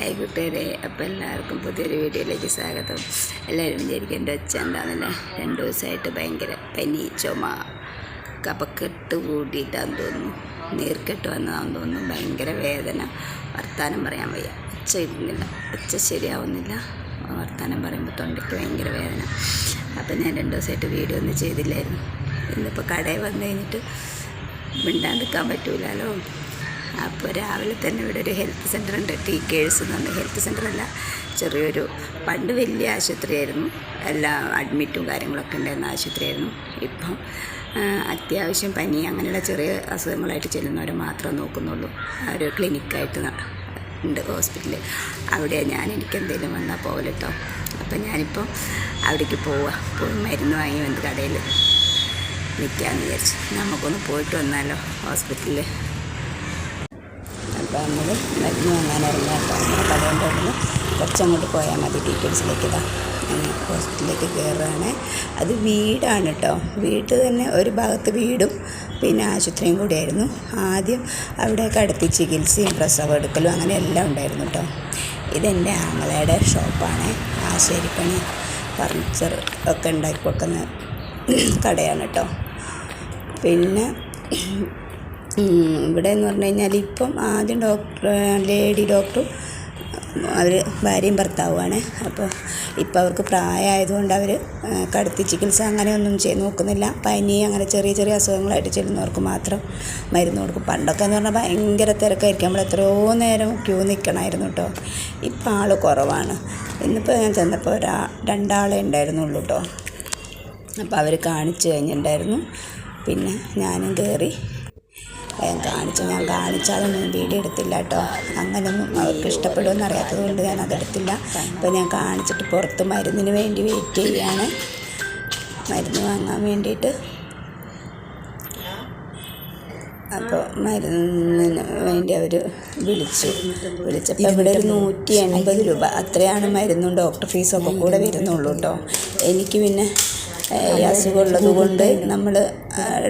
Hi കൂട്ടുകാരെ അപ്പോൾ എല്ലാവർക്കും പുതിയൊരു വീഡിയോയിലേക്ക് സ്വാഗതം. എല്ലാവരും വിചാരിക്കും എന്റെ അച്ഛൻ എന്താണെന്നല്ലേ രണ്ട് ദിവസമായിട്ട് ഭയങ്കര പനി ചുമ കപക്കെട്ട് കൂടിയിട്ടാന്ന് തോന്നുന്നു. നീർക്കെട്ട് വന്നതാണെന്ന് തോന്നുന്നു. ഭയങ്കര വേദന. വർത്താനം പറയാൻ വയ്യ. ഒച്ച ഇരുന്നില്ല ഒച്ച ശരിയാവുന്നില്ല. വർത്താനം പറയുമ്പോൾ തൊണ്ടയ്ക്ക് ഭയങ്കര വേദന. അപ്പം ഞാൻ രണ്ട് ദിവസമായിട്ട് വീഡിയോ ഒന്നും ചെയ്തില്ലായിരുന്നു. ഇന്നിപ്പോൾ കടയിൽ വന്നു കഴിഞ്ഞിട്ട് മിണ്ടാണ്ടിരിക്കാൻ പറ്റൂലല്ലോ അപ്പോൾ രാവിലെ തന്നെ ഇവിടെ ഒരു ഹെൽത്ത് സെന്റർ ഉണ്ട് ടി കേഴ്സ് എന്ന് പറഞ്ഞ ഹെൽത്ത് സെന്റർ അല്ല ചെറിയൊരു പണ്ട് വലിയ ആശുപത്രിയായിരുന്നു. എല്ലാ അഡ്മിറ്റും കാര്യങ്ങളൊക്കെ ഉണ്ടായിരുന്ന ആശുപത്രിയായിരുന്നു. ഇപ്പം അത്യാവശ്യം പനി അങ്ങനെയുള്ള ചെറിയ അസുഖങ്ങളായിട്ട് ചെല്ലുന്നവരെ മാത്രമേ നോക്കുന്നുള്ളൂ. ഒരു ക്ലിനിക്കായിട്ട് ഉണ്ട് ഹോസ്പിറ്റലിൽ അവിടെ ഞാൻ എനിക്ക് എന്തെങ്കിലും വന്നാൽ പോകല കേട്ടോ അപ്പം ഞാനിപ്പോൾ അവിടേക്ക് പോവുക പോയി മരുന്ന് വാങ്ങി വന്ന് കടയിൽ നിൽക്കാമെന്ന് വിചാരിച്ചു. നമുക്കൊന്ന് പോയിട്ട് വന്നാലോ ഹോസ്പിറ്റലിൽ അപ്പോൾ നമ്മൾ മരുന്ന് വാങ്ങാൻ ഇറങ്ങാം കേട്ടോ നമ്മുടെ കടേന്റെ അവിടുന്ന് കുറച്ചങ്ങോട്ട് പോയാൽ മതി. ഡീറ്റെയിൽസിലേക്ക് ഇതാ. ഹോസ്പിറ്റലിലേക്ക് കയറുകയാണ്. അത് വീടാണ് കേട്ടോ വീട് തന്നെ ഒരു ഭാഗത്ത് വീടും പിന്നെ ആശുപത്രിയും കൂടിയായിരുന്നു. ആദ്യം അവിടെ കടത്തി ചികിത്സയും പ്രസവം എടുക്കലും അങ്ങനെ എല്ലാം ഉണ്ടായിരുന്നു കേട്ടോ ഇതെന്റെ ആങ്ങളയുടെ ഷോപ്പാണ്. ആശേരിപ്പണി ഫർണിച്ചർ ഒക്കെ ഉണ്ടാക്കി കൊടുക്കുന്ന കടയാണ് കേട്ടോ പിന്നെ ഇവിടെ എന്ന് പറഞ്ഞു കഴിഞ്ഞാൽ ഇപ്പം ആദ്യം ഡോക്ടർ ലേഡി ഡോക്ടറും അവർ ഭാര്യയും ഭർത്താവുമാണ്. അപ്പോൾ ഇപ്പോൾ അവർക്ക് പ്രായമായതുകൊണ്ട് അവർ കടത്തി ചികിത്സ അങ്ങനെയൊന്നും ചെയ്ത് നോക്കുന്നില്ല. പനി അങ്ങനെ ചെറിയ ചെറിയ അസുഖങ്ങളായിട്ട് ചെല്ലുന്നവർക്ക് മാത്രം മരുന്ന് കൊടുക്കും. പണ്ടൊക്കെ എന്ന് പറഞ്ഞാൽ ഭയങ്കര തിരക്കായിരിക്കും. നമ്മൾ എത്രയോ നേരം ക്യൂ നിൽക്കണമായിരുന്നു കേട്ടോ ഇപ്പം ആൾ കുറവാണ്. ഇന്നിപ്പോൾ ഞാൻ ചെന്നപ്പോൾ ഒരാ രണ്ടാളെ ഉണ്ടായിരുന്നുള്ളൂ കേട്ടോ അപ്പോൾ അവർ കാണിച്ചു കഴിഞ്ഞിട്ടുണ്ടായിരുന്നു പിന്നെ ഞാനും കയറി കാണിച്ചു ഞാൻ കാണിച്ചാലൊന്നും വീഡിയോ എടുത്തില്ല കേട്ടോ. അങ്ങനെയൊന്നും അവർക്ക് ഇഷ്ടപ്പെടുമെന്ന് അറിയാത്തത് കൊണ്ട് ഞാൻ അതെടുത്തില്ല അപ്പോൾ ഞാൻ കാണിച്ചിട്ട് പുറത്ത് മരുന്നിന് വേണ്ടി വെയിറ്റ് ചെയ്യാണ്. മരുന്ന് വാങ്ങാൻ വേണ്ടിയിട്ട്. അപ്പോൾ മരുന്നിന് വേണ്ടി അവർ വിളിച്ചു. വിളിച്ചപ്പോൾ ഇവിടെ ഒരു നൂറ്റി എൺപത് രൂപ. അത്രയാണ് മരുന്നും ഡോക്ടർ ഫീസൊക്കെ കൂടെ വരുന്നുള്ളൂ കേട്ടോ. എനിക്ക് പിന്നെ ഈ അസുഖമുള്ളത് കൊണ്ട് നമ്മൾ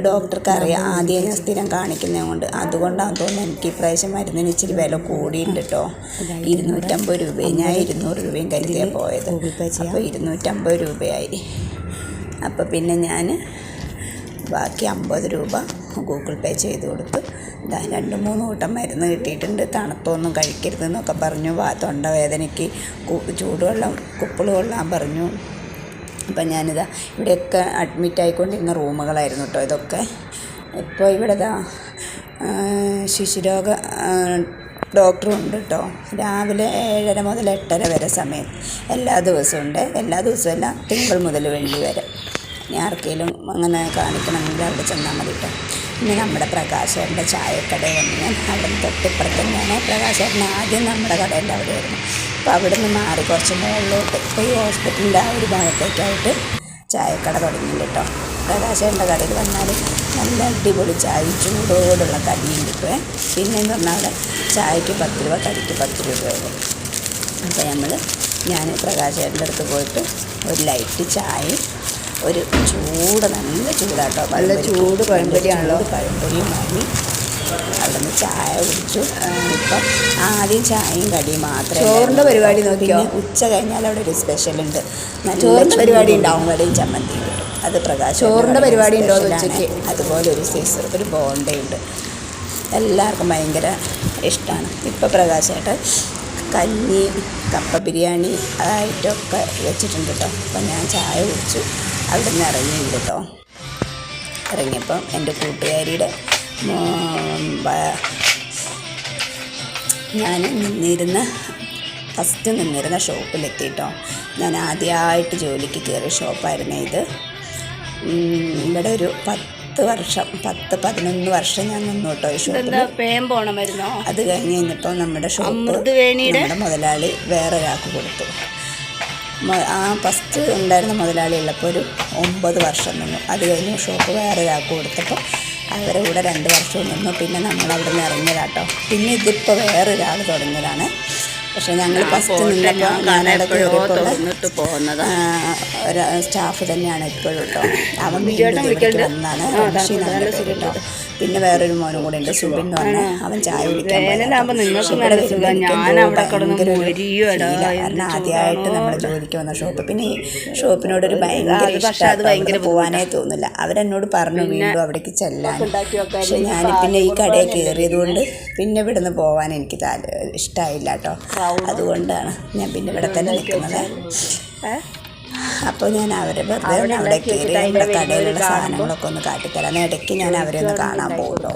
ഡോക്ടർക്ക് അറിയാം ആദ്യം ഞാൻ സ്ഥിരം കാണിക്കുന്നത് കൊണ്ട്. അതുകൊണ്ടാണ് തോന്നുന്നത് എനിക്ക് ഇപ്രാവശ്യം മരുന്നിന് ഇച്ചിരി വില കൂടിയിട്ടുണ്ട് കേട്ടോ ഇരുന്നൂറ്റമ്പത് രൂപയും ഞാൻ ഇരുന്നൂറ് രൂപയും കരുതിയാണ് പോയത്. അപ്പോൾ ഇരുന്നൂറ്റമ്പത് രൂപയായി. അപ്പോൾ പിന്നെ ഞാൻ ബാക്കി അമ്പത് രൂപ ഗൂഗിൾ പേ ചെയ്ത് കൊടുത്ത്. ഇതാ രണ്ട് മൂന്ന് കൂട്ടം മരുന്ന് കിട്ടിയിട്ടുണ്ട്. തണുത്തൊന്നും കഴിക്കരുതെന്നൊക്കെ പറഞ്ഞു. തൊണ്ടവേദനയ്ക്ക് ചൂടുവെള്ളം കുപ്പിൾ കൊള്ളാൻ പറഞ്ഞു. അപ്പം ഞാനിതാ ഇവിടെയൊക്കെ അഡ്മിറ്റ് ആയിക്കൊണ്ടിരുന്ന റൂമുകളായിരുന്നു കേട്ടോ ഇതൊക്കെ. ഇപ്പോൾ ഇവിടെ ഇതാ ശിശുരോഗ ഡോക്ടറും ഉണ്ട് കേട്ടോ രാവിലെ ഏഴര മുതൽ എട്ടര വരെ സമയം. എല്ലാ ദിവസവും ഉണ്ട്. എല്ലാ ദിവസവും അല്ല തിങ്കൾ മുതൽ വെള്ളി വരെ. ഇനി ആർക്കെങ്കിലും അങ്ങനെ കാണിക്കണമെങ്കിൽ അവിടെ ചെന്നാൽ മതി കേട്ടോ പിന്നെ നമ്മുടെ പ്രകാശേട്ടന്റെ ചായക്കട വന്ന് ഞാൻ അവിടെ തൊട്ടിപ്പുറത്തന്നെയാണ് തൊട്ടിപ്പുറത്ത് തന്നെയാണ്. ആദ്യം നമ്മുടെ കടേന്റെ അവിടെ ആയിരുന്നു അപ്പോൾ അവിടെ നിന്ന് മാറി കുറച്ച് മുകളിലോട്ട് ഇപ്പോൾ ഈ ഹോസ്പിറ്റലിന്റെ ആ ഒരു ഭാഗത്തേക്കായിട്ട് ചായക്കട തുടങ്ങിയിട്ടോ കേട്ടോ. കടയിൽ വന്നാൽ നല്ല അടിപൊളി ചായ ചൂടോടുള്ള കടിയും ഇപ്പോൾ പിന്നെ എന്ന് പറഞ്ഞാൽ അവിടെ ചായക്ക് പത്ത് രൂപ കടിക്ക് പത്ത് രൂപയുള്ളൂ അപ്പോൾ നമ്മൾ ഞാൻ പ്രകാശേന്റെ അടുത്ത് പോയിട്ട് ഒരു ലൈറ്റ് ചായയും ഒരു ചൂട് നല്ല ചൂടാട്ടോ. നല്ല ചൂട് പഴംപൊരിയാണല്ലോ. പഴംപൊരിയും വാങ്ങി അവിടെ നിന്ന് ചായ കുടിച്ചു. ഇപ്പം ആദ്യം ചായയും കടിയും മാത്രമേ ചോറിന്റെ പരിപാടി നോക്കിയോ? ഉച്ച കഴിഞ്ഞാൽ അവിടെ ഒരു സ്പെഷ്യൽ ഉണ്ട്. ചോറിന്റെ പരിപാടി ഉണ്ടാവും. കടയും ചമ്മന്തിയും അത് പ്രകാശം ചോറിന്റെ പരിപാടി ഉണ്ടോ ഉച്ചയ്ക്ക്? അതുപോലെ ഒരു സീസർ ഒരു ബോണ്ടയുണ്ട് എല്ലാവർക്കും ഭയങ്കര ഇഷ്ടമാണ് ഇപ്പോൾ പ്രകാശമായിട്ട് കഞ്ഞി കപ്പ ബിരിയാണി അതായിട്ടൊക്കെ വെച്ചിട്ടുണ്ട് കേട്ടോ അപ്പം ഞാൻ ചായ കുടിച്ചു. അവിടെ നിന്ന് ഇറങ്ങിയിട്ടുണ്ട് കേട്ടോ ഇറങ്ങിയപ്പം എന്റെ കൂട്ടുകാരിയുടെ ഞാൻ നിന്നിരുന്ന ഫസ്റ്റ് നിന്നിരുന്ന ഷോപ്പിലെത്തിയിട്ടോ ഞാൻ ആദ്യമായിട്ട് ജോലിക്ക് കയറിയ ഷോപ്പായിരുന്നു ഇത്. ഇവിടെ ഒരു പത്ത് വർഷം പത്ത് പതിനൊന്ന് വർഷം ഞാൻ നിന്നു കേട്ടോ ഈ ഷോപ്പിൽ മരുന്നോ അത് കഴിഞ്ഞ് കഴിഞ്ഞപ്പോൾ നമ്മുടെ ഷോപ്പ്? നമ്മുടെ മുതലാളി വേറെ ഒരാൾക്ക് കൊടുത്തു ആ ഫസ്റ്റ് ഉണ്ടായിരുന്ന മുതലാളി ഉള്ളപ്പോൾ ഒരു ഒമ്പത് വർഷം നിന്നു. അത് കഴിഞ്ഞ് ഷോപ്പ് വേറെ ഒരാൾക്ക് കൊടുത്തപ്പോൾ അവരെ കൂടെ രണ്ട് വർഷവും നിന്നു. പിന്നെ നമ്മൾ അവിടെ നിന്ന് ഇറങ്ങിയതാട്ടോ. പിന്നെ ഇതിപ്പോൾ വേറൊരാൾ തുടങ്ങിയതാണ് പക്ഷെ ഞങ്ങൾ ഫസ്റ്റ് നിന്നപ്പോൾ ഞാനവിടെ എപ്പോഴോ ഒരു സ്റ്റാഫ് തന്നെയാണ് ഇപ്പോഴും കേട്ടോ. അവൻ വീട്ടിൽ? വന്നാണ്. കേട്ടോ. പിന്നെ വേറൊരു മോനും കൂടെ ഉണ്ട് സുബിൻ എന്ന് അവൻ ചായ കുടിക്കാൻ ആദ്യമായിട്ട് നമ്മൾ ജോലിക്ക് വന്ന ഷോപ്പ്. പിന്നെ ഈ അത് പക്ഷെ ഭയങ്കര പോകാനേ തോന്നില്ല. അവരെന്നോട് പറഞ്ഞു വീണ്ടും അവിടേക്ക് ചെല്ലാൻ. പക്ഷെ ഞാൻ പിന്നെ ഈ കടയിൽ കയറിയത് കൊണ്ട് പിന്നെ ഇവിടുന്ന് പോകാൻ എനിക്ക് താൽ ഇഷ്ടമായില്ല കേട്ടോ. അതുകൊണ്ടാണ് ഞാൻ പിന്നെ ഇവിടെ തന്നെ നിൽക്കുന്നത്. അപ്പോൾ ഞാൻ അവരെ വെറുതെ അവിടെ കയറി നമ്മുടെ കടയിലുള്ള സാധനങ്ങളൊക്കെ ഒന്ന് കാട്ടിത്തരാം. ഇടയ്ക്ക് ഞാൻ അവരെ ഒന്ന് കാണാൻ പോകുന്നു.